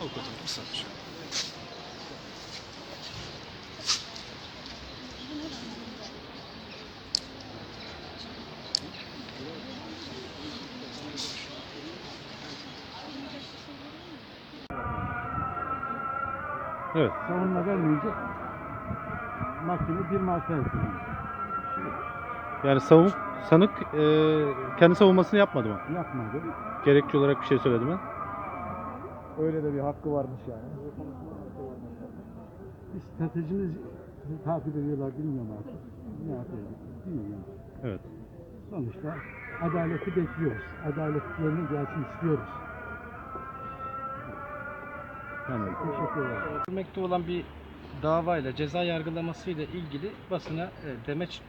Avukatım kısa bir şey. Evet. savunma vermeyince mahkeme bir marka yapıyor. Yani savun sanık e, kendi savunmasını yapmadı mı? Yapmadı. Gerekçe olarak bir şey söyledi mi? Öyle de bir hakkı varmış yani. Biz stratejimizi takip ediyorlar bilmiyorum artık. Ne yapıyorlar bilmiyorum. Evet. Sonuçta adaleti bekliyoruz. Adaletlerine gelsin istiyoruz. Anladım. Teşekkür ederim. Olan bir davayla ceza yargılamasıyla ilgili basına e, demeç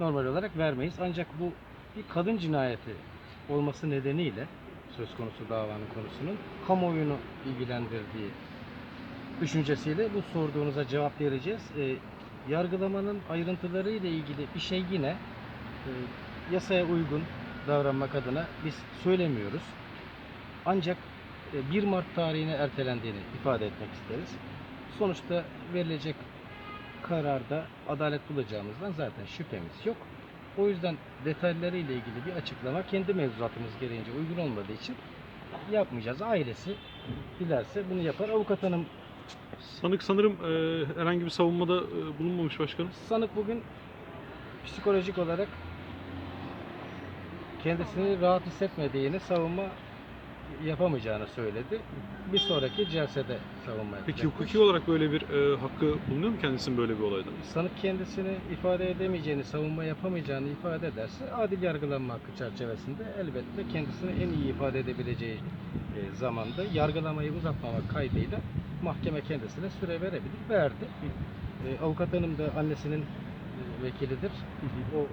normal olarak vermeyiz. Ancak bu bir kadın cinayeti olması nedeniyle söz konusu davanın konusunun kamuoyunu ilgilendirdiği düşüncesiyle bu sorduğunuza cevap vereceğiz. E, yargılamanın ayrıntıları ile ilgili bir şey yine e, yasaya uygun davranmak adına biz söylemiyoruz. Ancak 1 Mart tarihine ertelendiğini ifade etmek isteriz. Sonuçta verilecek kararda adalet bulacağımızdan zaten şüphemiz yok. O yüzden detayları ile ilgili bir açıklama kendi mevzuatımız gereğince uygun olmadığı için yapmayacağız. Ailesi dilerse bunu yapar. Avukat hanım Sanık sanırım e, herhangi bir savunmada e, bulunmamış başkanım. sanık bugün psikolojik olarak kendisini rahat hissetmediğini savunma yapamayacağını söyledi. Bir sonraki celsede savunma Peki yapacak. hukuki olarak böyle bir e, hakkı bulunuyor mu kendisinin böyle bir olayda? Sanık kendisini ifade edemeyeceğini, savunma yapamayacağını ifade ederse adil yargılanma hakkı çerçevesinde elbette kendisini en iyi ifade edebileceği e, zamanda yargılamayı uzatmamak kaydıyla mahkeme kendisine süre verebilir. Verdi. E, avukat hanım da annesinin e, vekilidir. O